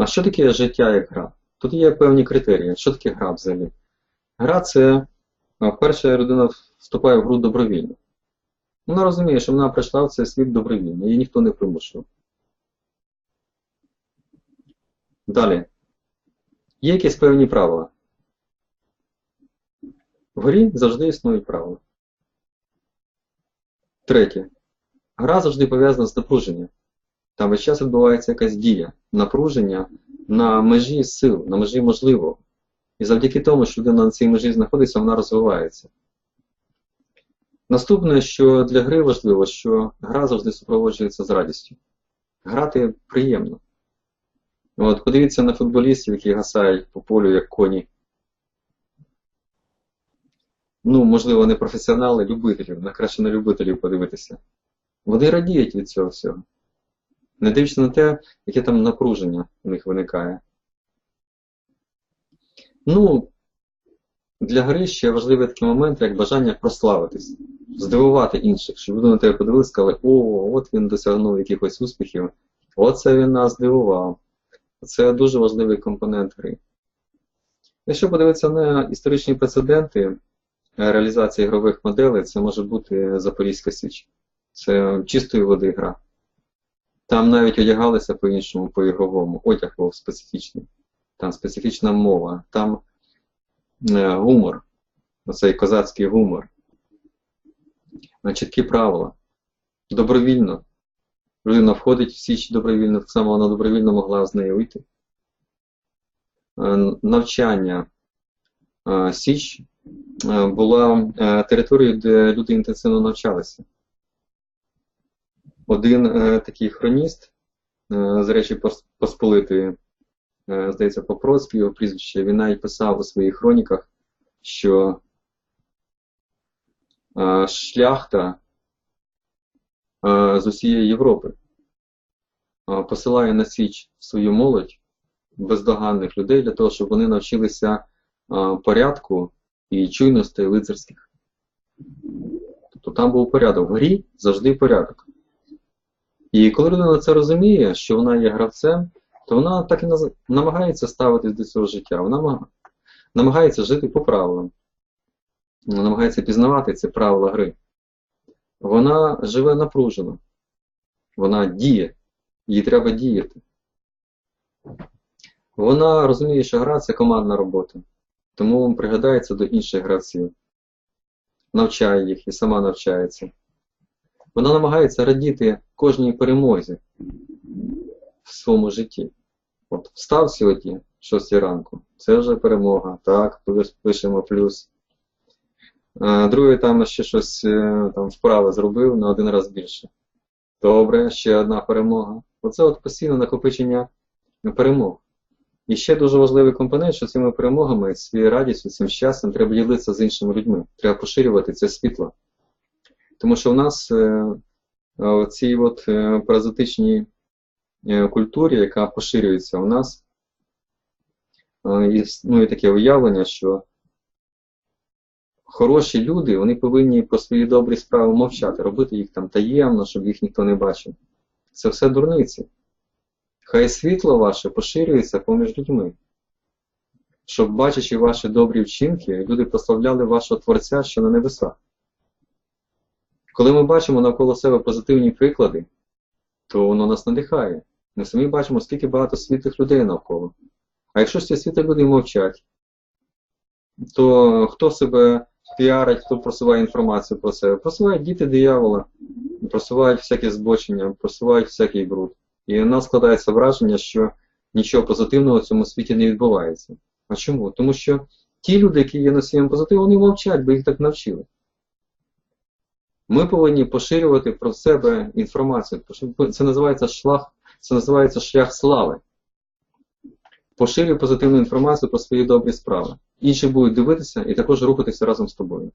А що таке життя як гра? Тут є певні критерії. Що таке гра взагалі? Гра це перша людина вступає в гру добровільно. Вона розуміє, що вона прийшла в цей світ добровільно, її ніхто не примушував. Далі. Є якісь певні правила. В грі завжди існують правила. Третє. Гра завжди пов'язана з напруженням. Там весь час відбувається якась дія, напруження на межі сил, на межі можливого. І завдяки тому, що людина на цій межі знаходиться, вона розвивається. Наступне, що для гри важливо, що гра завжди супроводжується з радістю. Грати приємно. От, Подивіться на футболістів, які гасають по полю як коні. Ну, можливо, не професіонали, любителів, на краще на любителів подивитися. Вони радіють від цього всього. Не дивлячись на те, яке там напруження у них виникає. Ну, для гри ще важливий такий момент, як бажання прославитись, здивувати інших, щоб люди на тебе подивилися і сказали, о, от він досягнув якихось успіхів, оце він нас здивував. Це дуже важливий компонент гри. Якщо подивитися на історичні прецеденти реалізації ігрових моделей, це може бути Запорізька Січ. Це чистої води гра. Там навіть одягалися по-іншому, по-ігровому, одяг був специфічний. Там специфічна мова, там е, гумор, оцей козацький гумор. Чіткі правила. Добровільно. Людина входить в Січ добровільно, так само вона добровільно могла з неї вийти. Е, навчання е, Січ е, була е, територією, де люди інтенсивно навчалися. Один е, такий хроніст е, з Речі Пос- Посполитої, е, здається, Попроцький його прізвище, він навіть писав у своїх хроніках, що шляхта з усієї Європи посилає на Січ свою молодь бездоганних людей для того, щоб вони навчилися порядку і чуйностей лицарських. Тобто там був порядок. В грі завжди порядок. І коли людина це розуміє, що вона є гравцем, то вона так і намагається ставитись до цього життя. Вона намагається жити по правилам. Вона намагається пізнавати ці правила гри. Вона живе напружено. Вона діє. Їй треба діяти. Вона розуміє, що гра це командна робота. Тому пригадається до інших гравців. Навчає їх і сама навчається. Вона намагається радіти кожній перемозі в своєму житті. От встав сьогодні, 6 ранку, це вже перемога. Так, плюс пишемо плюс. Другий там ще щось е, там вправи зробив на один раз більше. Добре, ще одна перемога. Оце от постійне накопичення перемог. І ще дуже важливий компонент, що цими перемогами, цією радістю, цим щастям треба ділитися з іншими людьми. Треба поширювати це світло. Тому що в нас е, в цій от е, паразитичній е, культурі, яка поширюється у нас, е, існує таке уявлення, що хороші люди вони повинні про свої добрі справи мовчати, робити їх там таємно, щоб їх ніхто не бачив. Це все дурниці. Хай світло ваше поширюється поміж людьми. Щоб, бачачи ваші добрі вчинки, люди прославляли вашого Творця, що на небесах. Коли ми бачимо навколо себе позитивні приклади, то воно нас надихає. Ми самі бачимо, скільки багато світлих людей навколо. А якщо ці світлі люди мовчать, то хто себе піарить, хто просуває інформацію про себе? Просувають діти диявола, просувають всякі збочення, просувають всякий бруд. І у нас складається враження, що нічого позитивного в цьому світі не відбувається. А чому? Тому що ті люди, які є носієм позитиву, вони мовчать, бо їх так навчили. Ми повинні поширювати про себе інформацію. Це називається шлях, це називається шлях слави. Поширюй позитивну інформацію про свої добрі справи. Інші будуть дивитися і також рухатися разом з тобою.